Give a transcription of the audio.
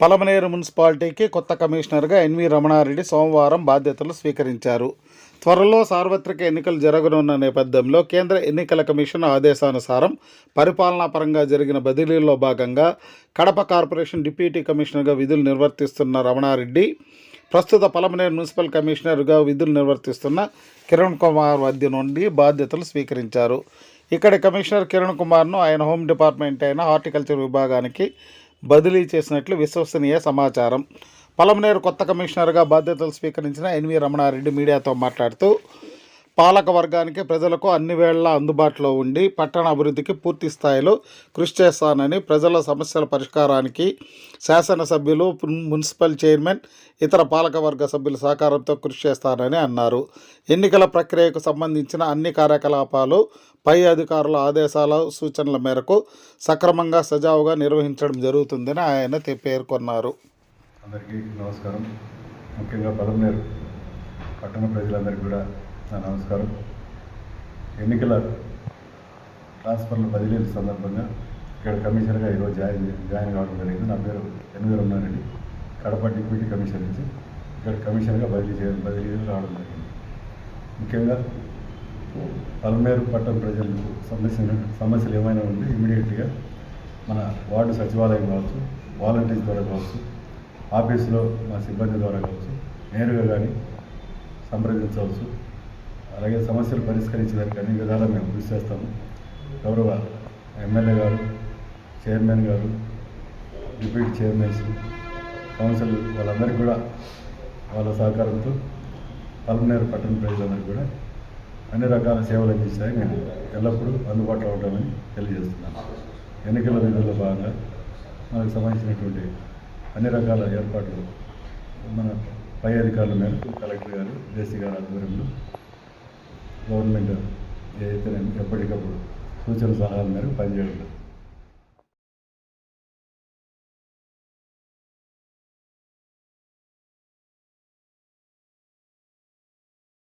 పలమనేరు మున్సిపాలిటీకి కొత్త కమిషనర్గా ఎన్వి రమణారెడ్డి సోమవారం బాధ్యతలు స్వీకరించారు. త్వరలో సార్వత్రిక ఎన్నికలు జరగనున్న నేపథ్యంలో కేంద్ర ఎన్నికల కమిషన్ ఆదేశానుసారం పరిపాలనా పరంగా జరిగిన బదిలీలో భాగంగా కడప కార్పొరేషన్ డిప్యూటీ కమిషనర్గా విధులు నిర్వర్తిస్తున్న రమణారెడ్డి ప్రస్తుత పలమనేరు మున్సిపల్ కమిషనర్గా విధులు నిర్వర్తిస్తున్న కిరణ్ కుమార్ వద్ద నుండి బాధ్యతలు స్వీకరించారు. ఇక్కడి కమిషనర్ కిరణ్ కుమార్ను ఆయన హోమ్ డిపార్ట్మెంట్ అయిన హార్టికల్చర్ విభాగానికి బదిలీ చేసినట్లు విశ్వసనీయ సమాచారం. పలమనేరు కొత్త కమిషనర్గా బాధ్యతలు స్వీకరించిన ఎన్వి రమణారెడ్డి మీడియాతో మాట్లాడుతూ పాలక వర్గానికి ప్రజలకు అన్ని వేళలా అందుబాటులో ఉండి పట్టణ అభివృద్ధికి పూర్తి స్థాయిలో కృషి చేస్తానని ప్రజల సమస్యల పరిష్కారానికి శాసనసభ్యులు మున్సిపల్ చైర్మన్ ఇతర పాలక వర్గ సభ్యుల సహకారంతో కృషి చేస్తానని అన్నారు. ఎన్నికల ప్రక్రియకు సంబంధించిన అన్ని కార్యకలాపాలు పై అధికారుల ఆదేశాల సూచనల మేరకు సక్రమంగా సజావుగా నిర్వహించడం జరుగుతుందని ఆయన పేర్కొన్నారు. అందరికీ నమస్కారం. ముఖ్యంగా పట్టణ ప్రజలందరికీ కూడా నమస్కారం. ఎన్నికల ట్రాన్స్ఫర్ల బదిలీల సందర్భంగా ఇక్కడ కమిషనర్గా ఈరోజు జాయిన్ జాయిన్ కావడం జరిగింది. నా పేరు ఎనిమిది రమణారెడ్డి కడప డిప్యూటీ కమిషనర్ నుంచి ఇక్కడ కమిషనర్గా బదిలీ చే బదిలీ రావడం జరిగింది. ముఖ్యంగా పల్మేరు పట్టణ ప్రజలకు సంబంధించిన సమస్యలు ఏమైనా ఉంటే ఇమీడియట్గా మన వార్డు సచివాలయం కావచ్చు వాలంటీర్స్ ద్వారా కావచ్చు ఆఫీసులో మా సిబ్బంది ద్వారా కావచ్చు నేరుగా కానీ సంప్రదించవచ్చు. అలాగే సమస్యలు పరిష్కరించడానికి అన్ని విధాలా మేము కృషి చేస్తాము. గౌరవ ఎమ్మెల్యే గారు చైర్మన్ గారు డిప్యూటీ చైర్మన్స్ కౌన్సిల్ వాళ్ళందరికీ కూడా వాళ్ళ సహకారంతో పల్మనేరు పట్టణ ప్రజలందరికీ కూడా అన్ని రకాల సేవలు అందించడానికి మేము ఎల్లప్పుడూ అందుబాటులో ఉంటామని తెలియజేస్తున్నాను. ఎన్నికల విధుల్లో భాగంగా మనకు సంబంధించినటువంటి అన్ని రకాల ఏర్పాట్లు మన పై అధికారుల మేరకు కలెక్టర్ గారు జేసీ గారు ఆధ్వర్యంలో గవర్నమెంట్ ఏదైతే ఎప్పటికప్పుడు సూచన సలహాల మేరకు పనిచేయడం